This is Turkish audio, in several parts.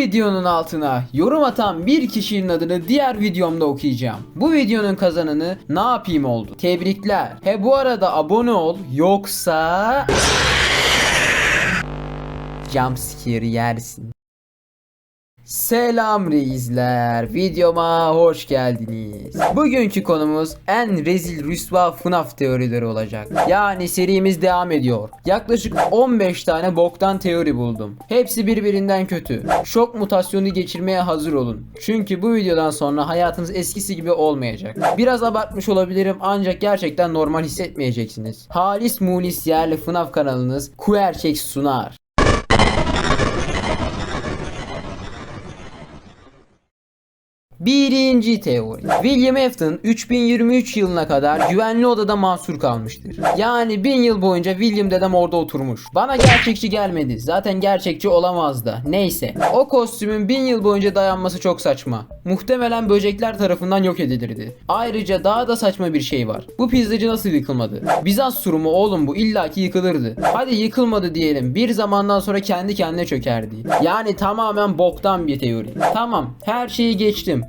videonun altına yorum atan bir kişinin adını diğer videomda okuyacağım. Bu videonun kazananı ne yapayım oldu. Tebrikler. He bu arada abone ol yoksa jumpscare yersin. Selam reisler, videoma hoş geldiniz. Bugünkü konumuz en rezil rüsva FNAF teorileri olacak. Yani serimiz devam ediyor. Yaklaşık 15 tane boktan teori buldum. Hepsi birbirinden kötü. Şok mutasyonu geçirmeye hazır olun. Çünkü bu videodan sonra hayatınız eskisi gibi olmayacak. Biraz abartmış olabilirim ancak gerçekten normal hissetmeyeceksiniz. Halis Mulis yerli FNAF kanalınız Kuerçek sunar. Birinci teori. William Afton 3023 yılına kadar güvenli odada mahsur kalmıştır. Yani 1000 yıl boyunca William dedem orada oturmuş. Bana gerçekçi gelmedi. Zaten gerçekçi olamaz da. Neyse. O kostümün 1000 yıl boyunca dayanması çok saçma. Muhtemelen böcekler tarafından yok edilirdi. Ayrıca daha da saçma bir şey var. Bu pizzacı nasıl yıkılmadı? Bizans surumu oğlum bu illaki yıkılırdı. Hadi yıkılmadı diyelim. Bir zamandan sonra kendi kendine çökerdi. Yani tamamen boktan bir teori. Tamam her şeyi geçtim.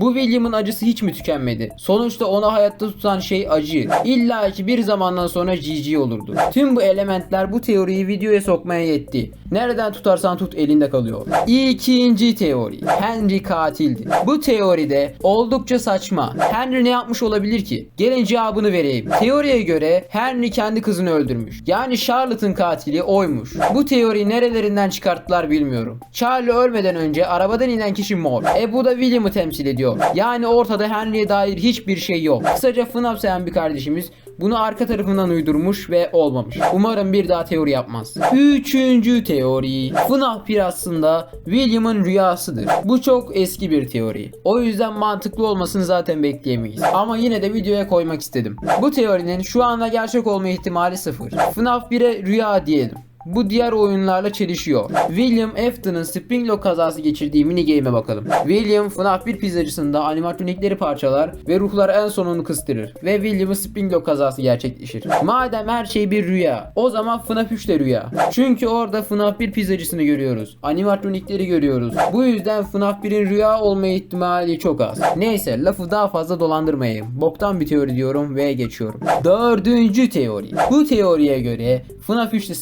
Bu William'ın acısı hiç mi tükenmedi? Sonuçta onu hayatta tutan şey acı. İlla ki bir zamandan sonra GG olurdu. Tüm bu elementler bu teoriyi videoya sokmaya yetti. Nereden tutarsan tut elinde kalıyor. İkinci teori. Henry katildi. Bu teoride oldukça saçma. Henry ne yapmış olabilir ki? Gelin cevabını vereyim. Teoriye göre Henry kendi kızını öldürmüş. Yani Charlotte'ın katili oymuş. Bu teoriyi nerelerinden çıkarttılar bilmiyorum. Charlie ölmeden önce arabadan inen kişi mor. E bu da William'ı temsil ediyor. Yani ortada Henry'e dair hiçbir şey yok. Kısaca FNAF seven bir kardeşimiz bunu arka tarafından uydurmuş ve olmamış. Umarım bir daha teori yapmaz. Üçüncü teori. FNAF 1 aslında William'ın rüyasıdır. Bu çok eski bir teori. O yüzden mantıklı olmasını zaten bekleyemeyiz. Ama yine de videoya koymak istedim. Bu teorinin şu anda gerçek olma ihtimali sıfır. FNAF 1'e rüya diyelim. Bu diğer oyunlarla çelişiyor. William Afton'ın Springlock kazası geçirdiği minigame'e bakalım. William FNAF 1 pizzacısında animatronikleri parçalar ve ruhlar en sonunu kıstırır. Ve William'ın Springlock kazası gerçekleşir. Madem her şey bir rüya, o zaman FNAF 3 de rüya. Çünkü orada FNAF 1 pizzacısını görüyoruz. Animatronikleri görüyoruz. Bu yüzden FNAF 1'in rüya olma ihtimali çok az. Neyse lafı daha fazla dolandırmayayım. Boktan bir teori diyorum ve geçiyorum. Dördüncü teori. Bu teoriye göre FNAF 3'te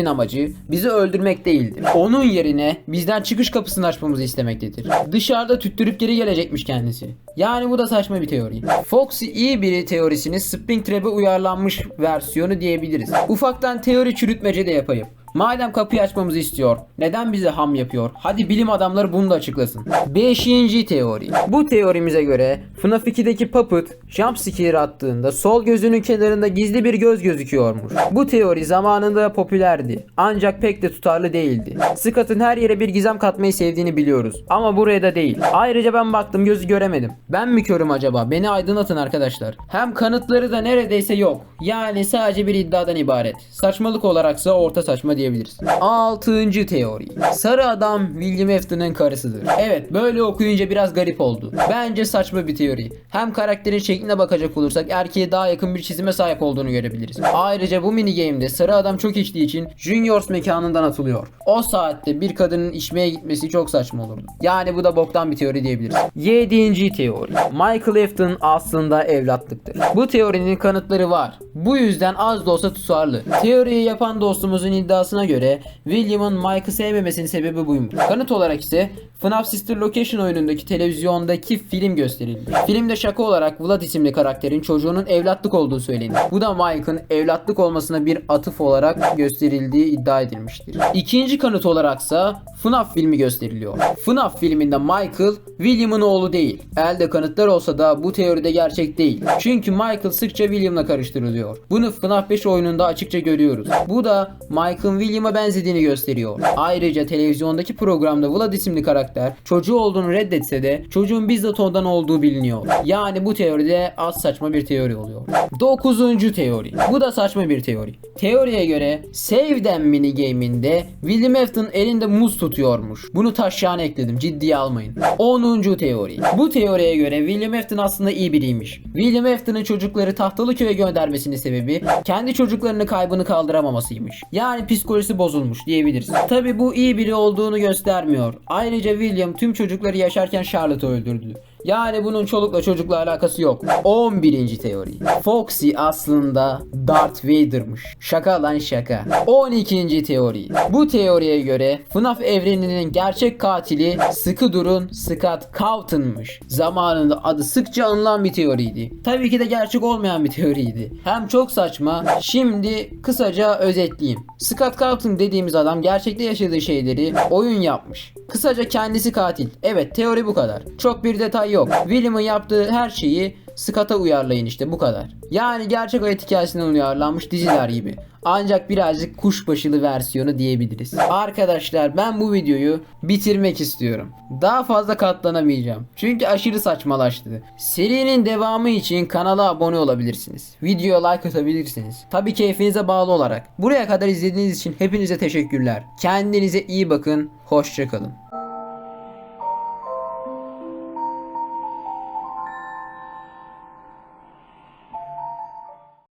Springtrap'in amacı bizi öldürmek değildir. Onun yerine bizden çıkış kapısını açmamızı istemektedir. Dışarıda tüttürüp geri gelecekmiş kendisi. Yani bu da saçma bir teori. Foxy iyi biri teorisinin Springtrap'e uyarlanmış versiyonu diyebiliriz. Ufaktan teori çürütmece de yapayım. Madem kapıyı açmamızı istiyor, neden bize ham yapıyor? Hadi bilim adamları bunu da açıklasın. Beşinci teori. Bu teorimize göre FNAF 2'deki Puppet jumpscare attığında sol gözünün kenarında gizli bir göz gözüküyormuş. Bu teori zamanında popülerdi. Ancak pek de tutarlı değildi. Scott'ın her yere bir gizem katmayı sevdiğini biliyoruz. Ama buraya da değil. Ayrıca ben baktım gözü göremedim. Ben mi körüm acaba? Beni aydınlatın arkadaşlar. Hem kanıtları da neredeyse yok. Yani sadece bir iddiadan ibaret. Saçmalık olaraksa orta saçma diyebiliriz. Altıncı teori. Sarı adam William Afton'ın karısıdır. Evet böyle okuyunca biraz garip oldu. Bence saçma bir teori. Hem karakterin şekline bakacak olursak erkeğe daha yakın bir çizime sahip olduğunu görebiliriz. Ayrıca bu mini game'de sarı adam çok içtiği için Juniors mekanından atılıyor. O saatte bir kadının içmeye gitmesi çok saçma olurdu. Yani bu da boktan bir teori diyebiliriz. Yedinci teori. Michael Afton aslında evlatlıktır. Bu teorinin kanıtları var. Bu yüzden az da olsa tutarlı. Teoriyi yapan dostumuzun iddiasına göre William'ın Mike'ı sevmemesinin sebebi buymuş. Kanıt olarak ise FNAF Sister Location oyunundaki televizyondaki film gösterildi. Filmde şaka olarak Vlad isimli karakterin çocuğunun evlatlık olduğu söylenir. Bu da Mike'ın evlatlık olmasına bir atıf olarak gösterildiği iddia edilmiştir. İkinci kanıt olaraksa FNAF filmi gösteriliyor. FNAF filminde Michael William'ın oğlu değil. Elde kanıtlar olsa da bu teoride gerçek değil. Çünkü Michael sıkça William'la karıştırılıyor. Bunu FNAF 5 oyununda açıkça görüyoruz. Bu da Michael'ın William'a benzediğini gösteriyor. Ayrıca televizyondaki programda Vlad isimli karakter çocuğu olduğunu reddetse de çocuğun bizzat ondan olduğu biliniyor. Yani bu teoride az saçma bir teori oluyor. Dokuzuncu teori. Bu da saçma bir teori. Teoriye göre Save Them mini game'inde William Afton elinde muz tutuyormuş. Bunu taşyağına ekledim ciddiye almayın. 10. teori. Bu teoriye göre William Afton aslında iyi biriymiş. William Afton'ın çocukları tahtalı köye göndermesinin sebebi kendi çocuklarını kaybını kaldıramamasıymış. Yani psikolojisi bozulmuş diyebiliriz. Tabi bu iyi biri olduğunu göstermiyor. Ayrıca William tüm çocukları yaşarken Charlotte'ı öldürdü. Yani bunun çolukla çocukla alakası yok. 11. teori. Foxy aslında Darth Vader'mış. Şaka lan şaka. 12. teori. Bu teoriye göre FNAF evreninin gerçek katili sıkı durun Scott Cawthon'mış. Zamanında adı sıkça anılan bir teoriydi. Tabii ki de gerçek olmayan bir teoriydi. Hem çok saçma. Şimdi kısaca özetleyeyim. Scott Cawthon dediğimiz adam gerçekte yaşadığı şeyleri oyun yapmış. Kısaca kendisi katil. Evet teori bu kadar. Çok bir detay yok. William'ın yaptığı her şeyi Scott'a uyarlayın işte bu kadar. Yani gerçek hayat hikayesinden uyarlanmış diziler gibi. Ancak birazcık kuşbaşılı versiyonu diyebiliriz. Arkadaşlar ben bu videoyu bitirmek istiyorum. Daha fazla katlanamayacağım. Çünkü aşırı saçmalaştı. Serinin devamı için kanala abone olabilirsiniz. Videoya like atabilirsiniz. Tabii keyfinize bağlı olarak. Buraya kadar izlediğiniz için hepinize teşekkürler. Kendinize iyi bakın. Hoşçakalın.